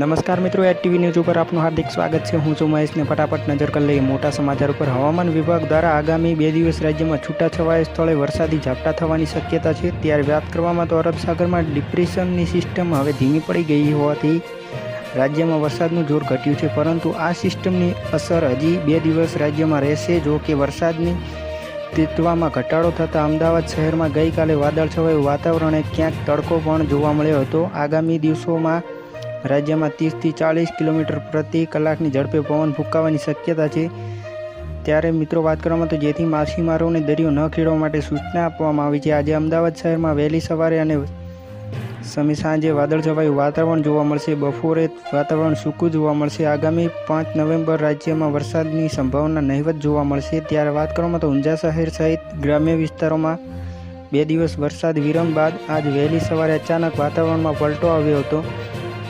નમસ્કાર મિત્રો at TV news ઉપર આપનું હાર્દિક સ્વાગત છે. હું છું મહેશને ફટાફટ નજર કરી લઈએ. મોટા સમાચાર ઉપર હવામાન વિભાગ દ્વારા આગામી બે દિવસ રાજ્યમાં છૂટાછવાયા સ્થળે વરસાદી ઝાપટા થવાની શક્યતા છે. ત્યારે વાત કરવામાં તો અરબ સાગરમાં ડિપ્રેશનની સિસ્ટમ હવે ધીમી પડી ગઈ હોવાથી રાજ્યમાં વરસાદનું જોર ઘટ્યું છે. પરંતુ આ સિસ્ટમની અસર હજી બે દિવસ રાજ્યમાં રહેશે. જો કે વરસાદની તીવ્રતામાં ઘટાડો થતાં અમદાવાદ શહેરમાં ગઈકાલે વાદળછવાયું વાતાવરણે ક્યાંક તડકો પણ જોવા મળ્યો હતો. આગામી દિવસોમાં રાજ્યમાં ત્રીસથી ચાલીસ કિલોમીટર પ્રતિ કલાકની ઝડપે પવન ફૂંકાવાની શક્યતા છે. ત્યારે મિત્રો, વાત કરવામાં તો જેથી માછીમારોને દરિયો ન ખેડવા માટે સૂચના આપવામાં આવી છે. આજે અમદાવાદ શહેરમાં વહેલી સવારે અને સમી સાંજે વાદળછવાયું વાતાવરણ જોવા મળશે. બપોરે વાતાવરણ સૂકું જોવા મળશે. આગામી પાંચ નવેમ્બર રાજ્યમાં વરસાદની સંભાવના નહિવત જોવા મળશે. ત્યારે વાત કરવામાં તો ઊંઝા શહેર સહિત ગ્રામ્ય વિસ્તારોમાં બે દિવસ વરસાદ વિરમ બાદ આજ વહેલી સવારે અચાનક વાતાવરણમાં પલટો આવ્યો હતો.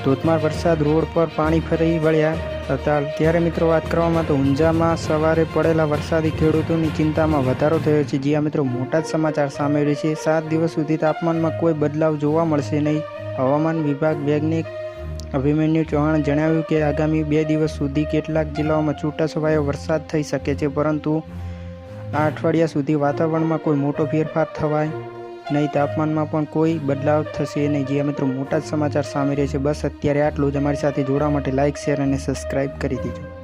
ધોધમાર વરસાદ, રોડ પર પાણી ફરી વળ્યા. હતા ત્યારે મિત્રો વાત કરવામાં તો ઊંઝામાં સવારે પડેલા વરસાદી ખેડૂતોની ચિંતામાં વધારો થયો છે. જ્યાં મિત્રો, મોટા જ સમાચાર સામે આવ્યા છે. સાત દિવસ સુધી તાપમાનમાં કોઈ બદલાવ જોવા મળશે નહીં. હવામાન વિભાગ વૈજ્ઞાનિક અભિમન્યુ ચૌહાણ જણાવ્યું કે આગામી બે દિવસ સુધી કેટલાક જિલ્લાઓમાં છૂટાછવાયો વરસાદ થઈ શકે છે, પરંતુ આ અઠવાડિયા સુધી વાતાવરણમાં કોઈ મોટો ફેરફાર થવાય નહીં, તાપમાનમાં પણ કોઈ બદલાવ થશે નહીં. જે મિત્રો મોટા જ સમાચાર સામે રહે છે, બસ અત્યારે આટલું જ. અમારી સાથે જોડાવા માટે લાઇક શેર અને સબસ્ક્રાઇબ કરી દીજો.